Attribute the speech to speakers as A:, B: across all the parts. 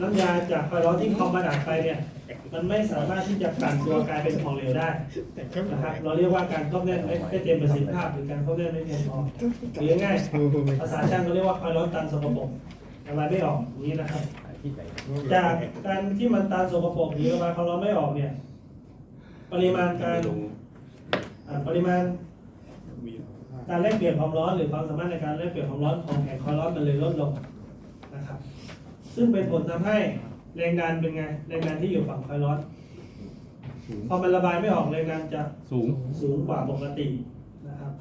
A: น้ำยาจากคอร้อนที่คอมมาดัดไปเนี่ย มันไม่สามารถที่จะกลั่นตัวกลายเป็นของเหลวได้นะครับ เราเรียกว่าการเข้าแน่นไม่เต็มประสิทธิภาพหรือการเข้าแน่นไม่เพียงพอหรือง่ายภาษาช่างก็เรียกว่าคอร้อนตันสกปรกระบายไม่ออกอย่างนี้นะครับ จากการที่มันตันสกปรกหรือระบายความร้อนไม่ออกเนี่ย ปริมาณการปริมาณการแลกเปลี่ยนความร้อนหรือความสามารถในการแลกเปลี่ยนความร้อนของแผงคอยร้อนมันเลยลดลงนะครับ ซึ่งเป็นผลทำให้แรงดันเป็นไง แรงดันที่อยู่ฝั่งคอยร้อนพอมันระบายไม่ออกแรงดันจะ
B: สูง
A: สูงกว่าปกตินะครับ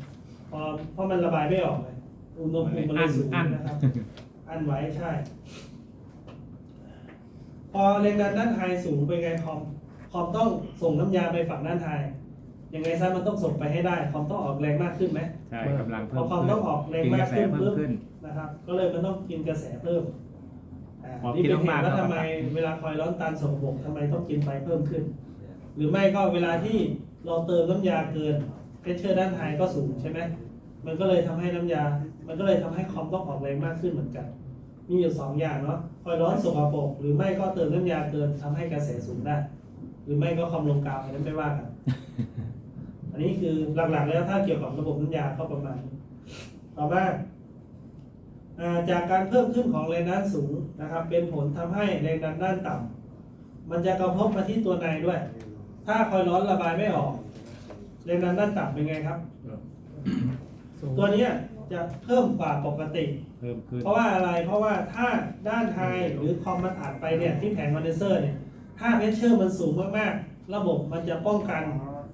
A: พอเพราะมันระบายไม่ออกเลยอุณหภูมิมันเลยสูง
B: อั้น
A: นะครับ อันไว้ใช่ พอแรงดันด้านไฮสูงเป็นไงคอมคอมต้องส่งน้ำยาไปฝั่งด้านไฮยังไงซะมันต้องส่งไปให้ได้คอมต้องออกแรงมากขึ้นไหม
B: ใช่กำลัง
A: พ
B: เพิ่
A: อ
B: ม
A: ความต้องออกแรง
B: กิน
A: มาก
B: กระแส
A: ขึ้น
B: เพิ่
A: ปุ๊
B: ม
A: บ
B: ขึ้น
A: นะครับ ก็เลยมันต้องกินกระแสเพิ่ม อ่า
B: พอ
A: นี่เป็น
B: กิน
A: เหตุ
B: มากๆ
A: ว่า
B: ก็
A: ทำไมเวลาคอยร้อนตันสกปรกทำไมต้องกินไฟเพิ่มขึ้น หรือไม่ก็เวลาที่เราเติมน้ำยาเกินเพชเชอร์ด้านไฮก็สูงใช่ไหมมันก็เลยทำให้น้ำยา มันก็เลยทำให้คอมต้องออกแรงมากขึ้นเหมือนกัน มีอยู่สองอย่างเนาะคอยร้อนสกปรกหรือไม่ก็เติมน้ำยาเกินทำให้กระแสสูงได้ หรือไม่ก็คอมลงกาวอันนั้นไม่ว่ากัน อันนี้คือหลักๆแล้วถ้าเกี่ยวกับระบบน้ำยาก็ประมาณนี้ต่อมาอ่า จากการเพิ่มขึ้นของแรงดันสูงนะครับ เป็นผลทำให้แรงดันด้านต่ำมันจะกระทบมาที่ตัวในด้วย ถ้าคอยร้อนระบายไม่ออก แรงดันด้านต่ำเป็นไงครับ ตัวเนี้ยจะเพิ่มกว่าปกติ
B: เพิ่มขึ้น
A: เพราะว่าอะไรเพราะว่าถ้าด้านไฮหรือคอมมันอัดไปเนี่ยที่แผงคอนเดนเซอร์เนี่ยถ้าเพชเชอร์มันสูงมากๆ ระบบมันจะป้องกัน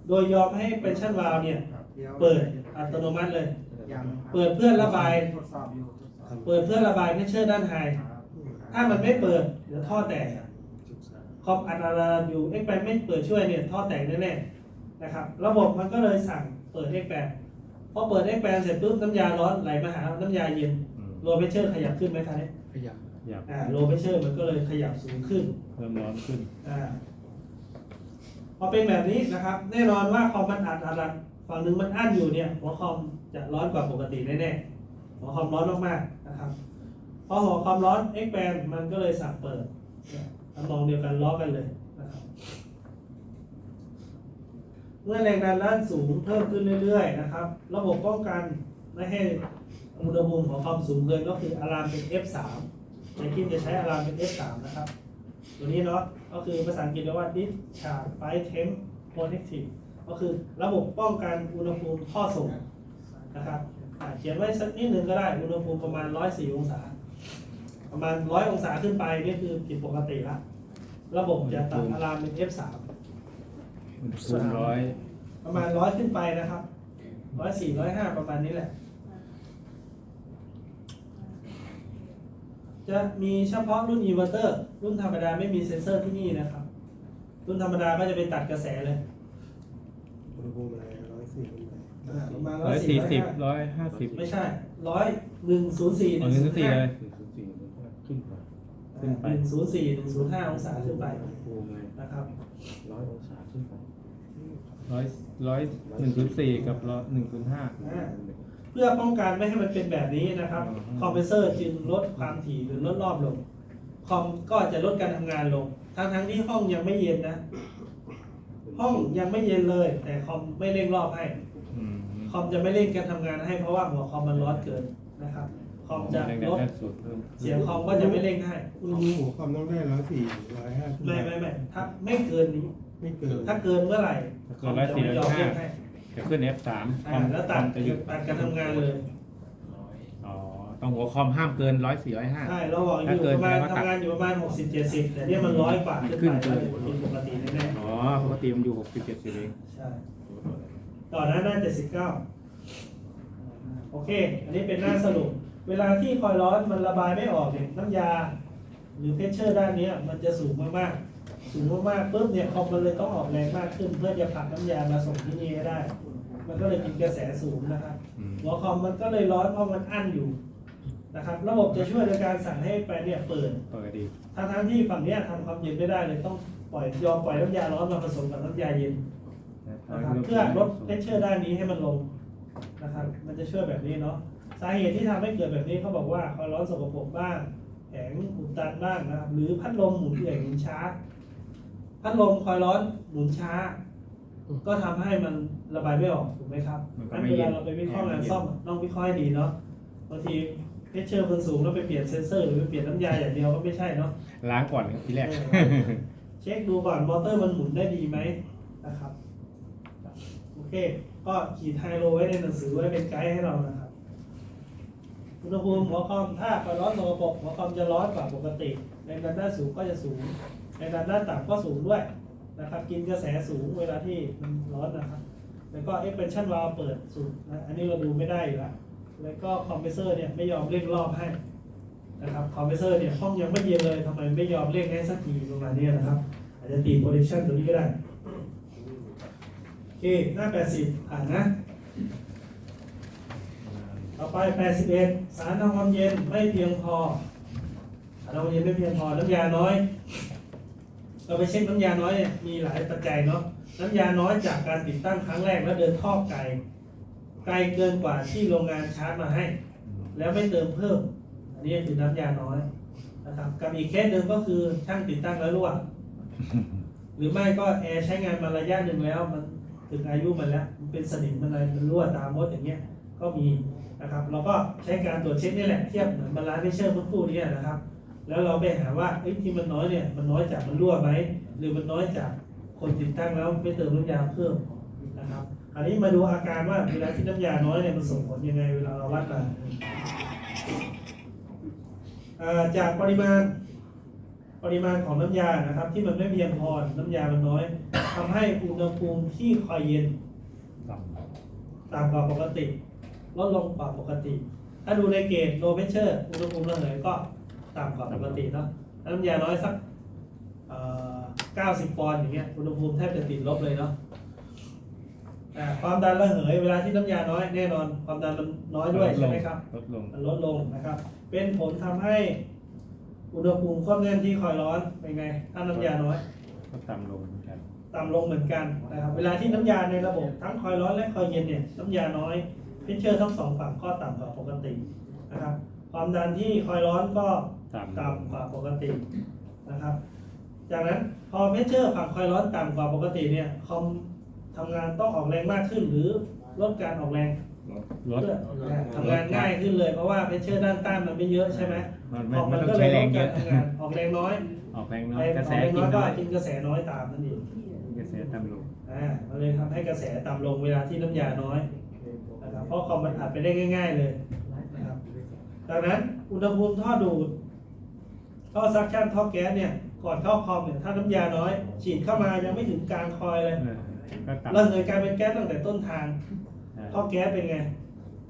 A: โดยยอมให้เป็นชั่นวาล์วเนี่ย เปิดอัตโนมัติเลย เปิดเพื่อระบาย เปิดเพื่อระบายเพชเชอร์ด้านไฮถ้ามันไม่เปิดเดี๋ยวท่อแตกคอมอัดอาราอยู่เอ็กแปไม่เปิดช่วยเนี่ยท่อแตกแน่ๆนะครับ ระบบมันก็เลยสั่งเปิดเอ็กแปพอเปิดเอ็กแปเสร็จปุ๊บน้ำยาร้อนไหลมาหาน้ำยาเย็น
B: อืม
A: โลเพชเชอร์ขยับขึ้นไหมคะเนี่ย
C: ขยับ
B: อยาก
A: อ่าโลเพชเชอร์มันก็เลยขยับสูงขึ้น
B: เพิ่มร้อนขึ้น
A: อ่าพอเป็นแบบนี้นะครับ แน่นอนว่าคอมมันอัดอัดอัดฝั่งหนึ่งมันอั้นอยู่เนี่ยหัวคอมจะร้อนกว่าปกติแน่ๆ หัวคอมร้อนมากๆนะครับพอหัวคอมร้อนเอ็กแปนมันก็เลยสั่งเปิดทำนองเดียวกันล้อกันเลยนะครับเมื่อแรงดันด้านสูงเพิ่มขึ้นเรื่อยๆนะครับ ระบบป้องกันไม่ให้อุณหภูมิของคอมสูงเกินก็คืออะลามเป็น F3 ในคินจะใช้อะลามเป็น F3 นะครับ ตัวนี้เนาะก็คือภาษาอังกฤษเรียกว่า discharge by temp protective ก็คือระบบป้องกันอุณหภูมิท่อส่งนะครับ เขียนไว้สักนิดหนึ่งก็ได้อุณหภูมิประมาณ 104 องศา ประมาณ 100 องศาขึ้นไปนี่คือผิดปกติละ ระบบจะตัดอะลามเป็น F3
B: อุณหภูมิร้อย
A: ประมาณร้อยขึ้นไปนะครับร้อยสี่ร้อยห้าประมาณนี้แหละ จะมีเฉพาะรุ่นอินเวอร์เตอร์ รุ่นธรรมดาไม่มีเซ็นเซอร์ที่นี่นะครับ รุ่นธรรมดาก็จะเป็นตัดกระแสเลย
C: อุณหภูมิอะไรร้อยสี่ขึ้นไป
A: อ่าประมาณ
B: ร้อยสี่สิบ
A: 140
B: ร้อยห้าสิบ
A: ไม่ใช่ร้อยหนึ่งศูนย์สี่
B: หนึ่งถึงสี่เลย
C: ขึ้นไป
B: ขึ้นไป
A: หนึ่งศูนย์สี่หนึ่งศูนย์ห้าองศาขึ้นไป
C: อุณหภูมิเลย
A: นะครับ
C: ร้อยองศาขึ้นไป
B: ร้อยร้อยหนึ่งศูนย์สี่กับร้อยหนึ่งศูนย์ห้า
A: อ่า เพื่อป้องกันไม่ให้มันเป็นแบบนี้นะครับ
B: อืม
A: คอมเพรสเซอร์จึงลดความถี่หรือลดรอบลง คอมก็จะลดการทำงานลง ทั้งทั้งๆที่ห้องยังไม่เย็นนะ ห้องยังไม่เย็นเลย แต่คอมไม่เร่งรอบให้
B: อืม
A: คอมจะไม่เร่งการทำงานให้เพราะว่าหัวคอมมันร้อนเกินนะครับ คอมจะ
B: แรงดั
A: ล
B: น
A: ด
B: ด้านสูงเพิ่ม
A: เสียงคอมก็จะไม่เร่งให้
C: อุณหภูมิหัวความต้องได้ร้อยสี่ร้อยห้าขึ้น
A: ไม่
C: ไป
A: ไม่ไม่ถ้าไม่เกินนี้
C: ไม่เกิน
A: ถ้าเกินเมื่อไหร่คอมจะไม่ยอมเร่งให้
B: จะขึ้น F3
A: อ่าแล้วตัด
B: จะหยุด
A: ตัดการทำงานเลย
B: อ๋อต้องหัวคอมห้ามเกินร้อยสี่ร้อยห้า
A: ใช่เราบอกอยู่ประมาณทำงานอยู่ประมาณหกสิบเจ็ดสิบแต่เนี่ยมันร้อยกว่าขึ้น
B: ขึ้น
A: ไป
B: เกิ
A: ก็
B: น
A: เป็นปกติแน่
B: อ๋อปกติมันอยู่หกสิบเจ็ดสิบเอง
A: ๆใช่ ต่อหน้าหน้าเจ็ดสิบเก้าโอเค อันนี้เป็นหน้าสรุป เวลาที่คอยร้อนมันระบายไม่ออกเนี่ยน้ำยา หรือเพชเชอร์ด้านเนี้ยมันจะสูงมากๆ สูงมากๆปุ๊บเนี่ยคอมมันเลยต้องออกแรงมากขึ้น เพื่อจะผลักน้ำยามาส่งที่นี่ให้ได้ มันก็เลยกินกระแสสูงนะครับ
B: อืม
A: หัวคอมมันก็เลยร้อนเพราะมันอั้นอยู่นะครับระบบจะช่วยโดยการสั่งให้ไปเนี่ยเปิด
B: ปกติ
A: ทั้งทั้งๆที่ฝั่งเนี้ยทำความเย็นไม่ได้เลยต้องปล่อยยอมปล่อยน้ำยาร้อนมาผสมกับน้ำยาเย็น นะครับเพื่อลดเพชเชอร์ด้านนี้ให้มันลงนะครับ มันจะช่วยแบบนี้เนาะสาเหตุที่ทำให้เกิดแบบนี้เขาบอกว่าความร้อนสกปรกบ้างแผงอุดตันบ้างนะครับหรือพัดลมหมุนเอื่อยหมุนช้า พัดลมคอยร้อนหมุนช้า ก็ทำให้มันระบายไม่ออกถูกไหมครับ
B: มันก็
A: งั้น
B: ไม่
A: เว
B: เย็
A: ลานเราไปวิเคราะห์งานซ่อมต้องวิเคราะห์ให้ดีเนาะบางทีเพชเชอร์มันสูงแล้วไปเปลี่ยนเซนเซอร์หรือไปเปลี่ยนน้ำยาอย่างเดียวก็ไม่ใช่เนาะ
B: ล้างก่อนครับทีแรก
A: เช็คดูก่อนมอเตอร์มันหมุนได้ดีไหมนะครับโอ เค ก็ขีดไฮโลไว้ในหนังสือไว้เป็นไกด์ให้เรานะครับอุณหภูมิหัวคอมถ้าความร้อนสกปรกหัวคอมจะร้อนกว่าปกติในด้านหน้านสูงก็จะสูง ในด้านหน้านต่ำก็สูงด้วยนะครับกินกระแสสูงเวลาที่มันร้อนนะครับ แล้วก็ expansion valve เปิดสุดนะอันนี้เราดูไม่ได้อยู่แล้วแล้วก็คอมเพรสเซอร์เนี่ยไม่ยอมเร่งรอบให้นะครับคอมเพรสเซอร์เนี่ยห้องยังไม่เย็นเลยทำไมไม่ยอมเร่งให้สักทีประมาณนี้นะครับ อาจจะตีโปรดิชั่นตัวนี้ก็ได้ เคหน้า 80ผ่านนะ ต่อไป 81 สารทำความเย็นไม่เพียงพอสารทำความเย็นไม่เพียงพอ น้ำยาน้อย เราไปเช็คน้ำยาน้อยเนี่ยมีหลายปัจจัยเนาะ น้ำยาน้อยจากการติดตั้งครั้งแรกแล้วเดินท่อไกล ไกลเกินกว่าที่โรงงานชาร์จมาให้ แล้วไม่เติมเพิ่ม อันนี้คือน้ำยาน้อยนะครับกับอีกเคสหนึ่งก็คือช่างติดตั้งแล้วรั่วหรือไม่ก็แอร์ใช้งานมาระยะหนึ่งแล้วมัน ถึงอายุมันแล้วมันเป็นสนิมมันอะไรมันรั่วตามมดอย่างเงี้ยก็มีนะครับ เราก็ใช้การตรวจเช็คนี่แหละเทียบเหมือนบาลานซ์เชอร์เมื่อคู่นี้นะครับ แล้วเราไปหาว่าเอ้ยที่มันน้อยเนี่ยมันน้อยจากมันรั่วไหมหรือมันน้อยจากคนติดตั้งแล้วไม่เติมน้ำยาเพิ่มนะครับอันนี้มาดูอาการว่าเวลาที่น้ำยาน้อยเนี่ยมันส่งผลยังไงเวลาเราวัดมาอ่าจากปริมาณ ปริมาณของน้ำยานะครับ ที่มันไม่เพียงพอน้ำยามันน้อยทำให้อุณหภูมิที่คอยเย็นต่ำกว่าปกติลดลงกว่าปกติ ถ้าดูในเกจโลเมเชอร์อุณหภูมิระเหยก็ต่ำกว่าปกติเนาะถ้าน้ำยาน้อยสักเอ่อ90ปอนด์อย่างเงี้ยอุณหภูมิแทบจะติดลบเลยเนาะอ่าความดันระเหยเวลาที่น้ำยาน้อยแน่นอน ความดันมันน้อยด้วยใช่ไหมครับ
B: ลดลง
A: มันลดลงนะครับ เป็นผลทำให้ อุณหภูมิความแน่นที่คอยร้อนเป็นไง ถ้าน้ำยาน้อย
B: ก็ต่ำลงเหมือนกัน
A: ต่ำลงเหมือนกันนะครับ เวลาที่น้ำยาในระบบทั้งคอยร้อนและคอยเย็นเนี่ยน้ำยาน้อยเพชเชอร์ทั้งสองฝั่งก็ต่ำกว่าปกตินะครับ ความดันที่คอยร้อนก็
B: ต่ำ
A: ต่ำกว่าปกตินะครับ จากนั้นพอเพชเชอร์ฝั่งคอยร้อนต่ำกว่าปกติเนี่ยคอมทำงานต้องออกแรงมากขึ้นหรือลดการออกแรง
B: ลด
A: เพื่อทำงานง่ายขึ้นเลยเพราะว่าเพชเชอร์ด้านต้านมันไม่เยอะใช่ไหม
B: มัน
A: ออก
B: ไม่
A: มัน
B: ต้อง
A: ก็เล
B: ใช้
A: ย
B: แร
A: ล
B: ง
A: ด
B: เย
A: การ
B: อะ
A: ทำงานออกแรงน้อย
B: ออกแรงน้อ
A: แร
B: ย
A: ง
B: กระ
A: อ
B: แส
A: อกแรง
B: กิ
A: น้อนยก็
B: น้อย
A: กินกระแสน้อยตามนั่นเอง
B: กระแสต่ำลง
A: อ่ามันเลยทำให้กระแสต่ำลงเวลาที่น้ำยาน้อยนะครับเพราะคอมมันอัดไปได้ง่าย ๆเลยนะครับจากนั้นอุณหภูมิท่อดูดท่อซักชั่นท่อแก๊สเนี่ยก่อนเข้าคอมเนี่ยถ้าน้ำยาน้อย ฉีดเข้ามายังไม่ถึงกลางคอยเลย
B: เออก็ต่ำ
A: เริ่มเลยกลายเป็นแก๊สตั้งแต่ต้นทาง
B: ใช่
A: ท่อแก๊สเป็นไง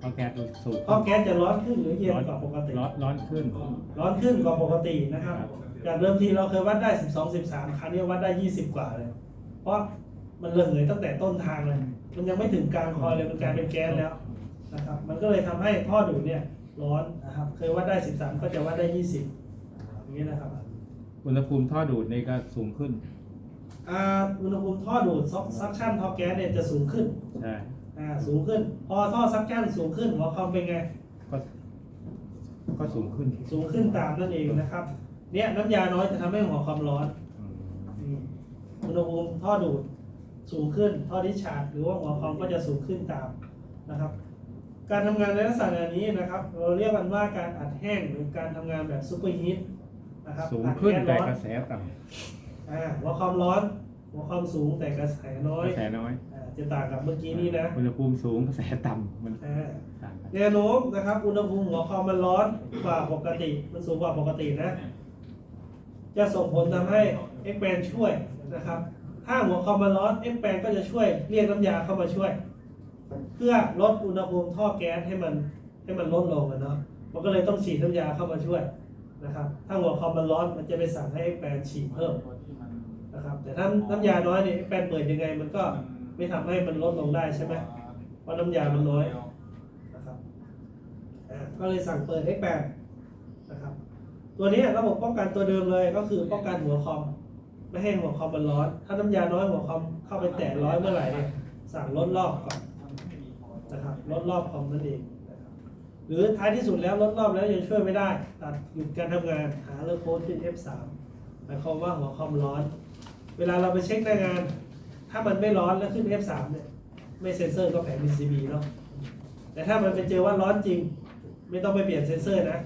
B: ท่อแก๊สสูง
A: ท่อแก๊สจะร้อนขึ้นหรือเย็นกว่าปกติ
B: ร้อนร้อนขึ้น
A: ร้อนขึ้นกว่าปกตินะครับ จากเดิมทีเราเคยวัดได้ 12 13 ครั้งนี้วัดได้ 20 กว่าเลย เพราะมันระเหยตั้งแต่ต้นทางเลย มันยังไม่ถึงกลางคอยเลย มันกลายเป็นแก๊สแล้วนะครับ มันก็เลยทำให้ท่อดูดเนี่ยร้อนนะครับ เคยวัดได้ 13 ก็จะวัดได้ 20 อย่างนี้นะครับ
B: อุณหภูมิท่อดูดนี่ก็สูงขึ้น
A: อ่าอุณหภูมิท่อดูดซักชั่นท่อแก๊สเนี่ยจะสูงขึ้น
B: ใช่
A: อ่าสูงขึ้น พอท่อซักชั่นสูงขึ้นหัวคอมเป็นไง
B: ก็ ก็สูงขึ้น
A: สูงขึ้นตามนั่นเองนะครับ เนี่ยน้ำยาน้อยจะทำให้หัวคอมร้อน
B: อืม
A: อุณหภูมิท่อดูดสูงขึ้น ท่อดิชาร์จหรือว่าหัวคอมก็จะสูงขึ้นตามนะครับ การทำงานในลักษณะนี้นะครับ เราเรียกมันว่าการอัดแห้งหรือการทำงานแบบซูเปอร์ฮีทนะครับ
B: สูง
A: อัด
B: ขึ้น
A: แก๊ส
B: แต่
A: ร้อน
B: กระแสต่
A: อ่าหัวคอมร้อน หัวคอมสูงแต่กระแสน้อกย
B: ระแสน้อย
A: อ่าจะต่างกับเมื่อกี้นี้นะ
B: อุณหภูมิสูงกระแสต่ำมัน
A: อ่า
B: ต่างกัน
A: แนวโน้มนะครับอุณหภูมิหัวคอมมันร้อนกว่าปกติมันสูงกว่าปกตินะ จะส่งผลทำให้เอ็กแปนช่วยนะครับ ถ้าหัวคอมมันร้อนเอ็กแปนก็จะช่วยเรียกน้ำยาเข้ามาช่วย เพื่อลดอุณหภูมิท่อแก๊สให้มันให้มันลดลงอะเนาะมันก็เลยต้องฉีดน้ำยาเข้ามาช่วยนะครับ ถ้าหัวคอมมันร้อนมันจะไปสั่งให้เอ็กแปนฉีดเพิ่ม นะครับแต่ถ้าน้ำยาน้อยเนี่ยเอ็กแปนเปิดยังไงมันก็ไม่ทำให้มันลดลงได้ใช่ไหมเพราะน้ำยามันน้อยนะครับอ่าก็เลยสั่งเปิด X8 นะครับ ตัวนี้ระบบป้องกันตัวเดิมเลยก็คือป้องกันหัวคอม ไม่ให้หัวคอมมันร้อน ถ้าน้ำยาน้อยหัวคอมเข้าไปแตะร้อยเมื่อไหร่เนี่ยสั่งลดรอบก่อนนะครับลดรอบคอมนั่นเองนะครับหรือท้ายที่สุดแล้วลดรอบแล้วยังช่วยไม่ได้ ตัดหยุดการทำงานหาเลิกโค้ดขึ้น F3 หมายความว่าหัวคอมร้อน เวลาเราไปเช็คหน้างาน ถ้ามันไม่ร้อนแล้วขึ้น F3 เนี่ย ไม่เซ็นเซอร์ก็แผง PCB เนาะแต่ถ้ามันไปเจอว่าร้อนจริง ไม่ต้องไปเปลี่ยนเซ็นเซอร์นะ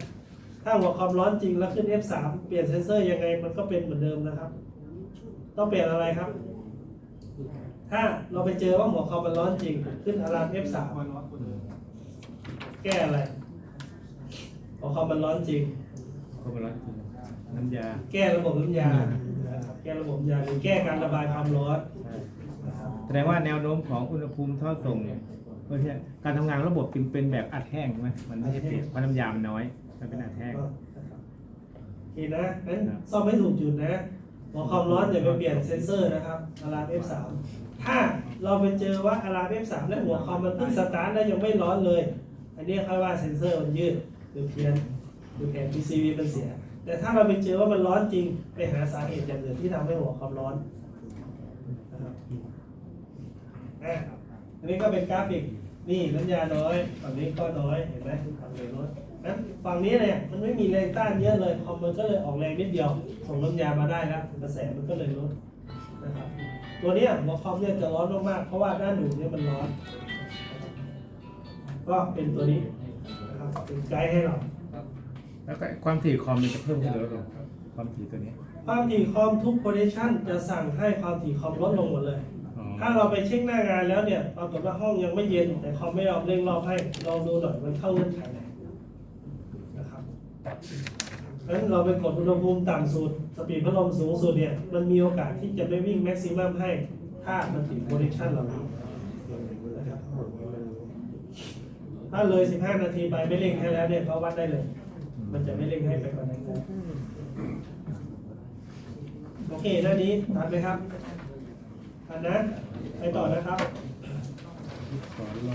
A: ถ้าหัวคอมร้อนจริงแล้วขึ้น F3 เปลี่ยนเซ็นเซอร์ยังไงมันก็เป็นเหมือนเดิมนะครับ ต้องเปลี่ยนอะไรครับ ถ้าเราไปเจอว่าหัวคอมมันร้อนจริง ขึ้นอะลาม F3 แก้อะไรหัวคอมมันร้อนจริง
B: เขามาร้อยจริงน้ำยา
A: แก้ระบบน้ำยานะครับ แก้ระบบน้ำยาหรือแก้การระบายความร้อน
B: ใช่แสดงว่าแนวโน้มของอุณหภูมิท่อส่งเนี่ยไม่ใช่การทำงานระบบจึงเป็นแบบอัดแห้งใช่ไหมมันไม่ใช่เปียกเพราะน้ำยามันน้อยมันเป็นอัดแห้ง
A: โอเคนะงั้นซ่อมให้ถูกจุดนะหัวความร้อนอย่าไปเปลี่ยนเซนเซอร์นะครับอะลาม F3 ถ้าเราไปเจอว่าอะลาม F3 และหัวคอมมันเพิ่งสตาร์ทแล้วยังไม่ร้อนเลย อันนี้ค่อยว่าเซนเซอร์มันยืดหรือเพี้ยนหรือแผง PCB มันเสีย แต่ถ้าเราไปเจอว่ามันร้อนจริง ไปหาสาเหตุอย่างอื่นที่ทำให้หัวคอมร้อนนะครับอันนี้ก็เป็นกราฟิก นี่น้ำยาน้อยฝั่งนี้ก็น้อยเห็นไหมฝั่งนี้น้อยนั้นฝั่งนี้เนี่ยมันไม่มีแรงต้านเยอะเลยคอมมันก็เลยออกแรงนิดเดียว ส่งน้ำยามาได้แล้วกระแสมันก็เลยลดนะครับตัวเนี้ยหัวคอมเนี่ยจะร้อนมากๆเพราะว่าด้านหนูเนี่ยมันร้อน ก็เป็นตัวนี้นะครับเป็นไกด์ให้เรา
B: แล้วก็ความถี่คอมมันจะเพิ่มขึ้นหรือลดลงความถี่ตัวนี้
A: ความถี่คอมทุกโพซิชันจะสั่งให้ความถี่คอมลดลงหมดเลย
B: อ๋อ
A: ถ้าเราไปเช็คหน้างานแล้วเนี่ยปรากฏว่าห้องยังไม่เย็นแต่คอมไม่ยอมเร่งรอบให้ลองดูหน่อยมันเข้าเงื่อนไขไหนนะครับงั้นเราไปกดอุณหภูมิต่ำสุดสปีดพัดลมสูงสุดเนี่ยมันมีโอกาสที่จะไม่วิ่งแม็กซิมัมให้ ถ้ามันติดโปรดิชันเหล่านี้นะครับถ้าเลย 15 นาทีไปไม่เร่งให้แล้วเนี่ยเขาวัดได้เลย มันจะไม่เร่งให้ไปกว่านั้นนะโอเคหน้านี้ทันไหมครับทันนะ ไปต่อนะครับ